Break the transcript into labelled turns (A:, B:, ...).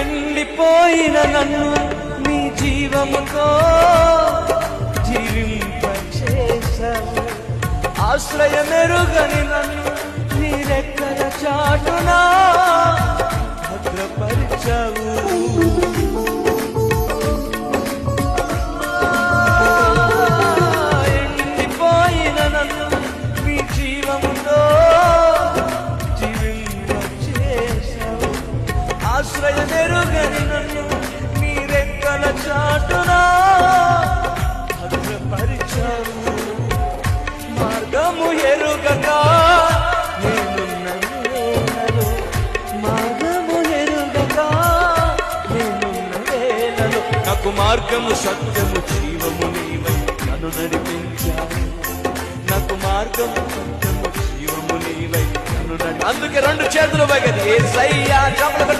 A: ఎండిపోయిన నన్ను నీ జీవముతో జీవింపచేశావు. ఆశ్రయమెరుగని నన్ను నీ రెక్కల చాటునా భద్రపరిచావు. ఎండిపోయిన నన్ను నీ జీవముతో ఆశ్రయమెరుగని నన్ను నీ రెక్కల చాటునా భద్రపరిచావు మార్గము ఎరుగక మార్గము సత్యము జీవము నీవై నన్ను నడిపించావు నాకు మార్గము సత్యము జీవము నీవై నన్ను నడి అందుకే రెండు చేతులు పగది ఏ సయ్యా చెప్పలు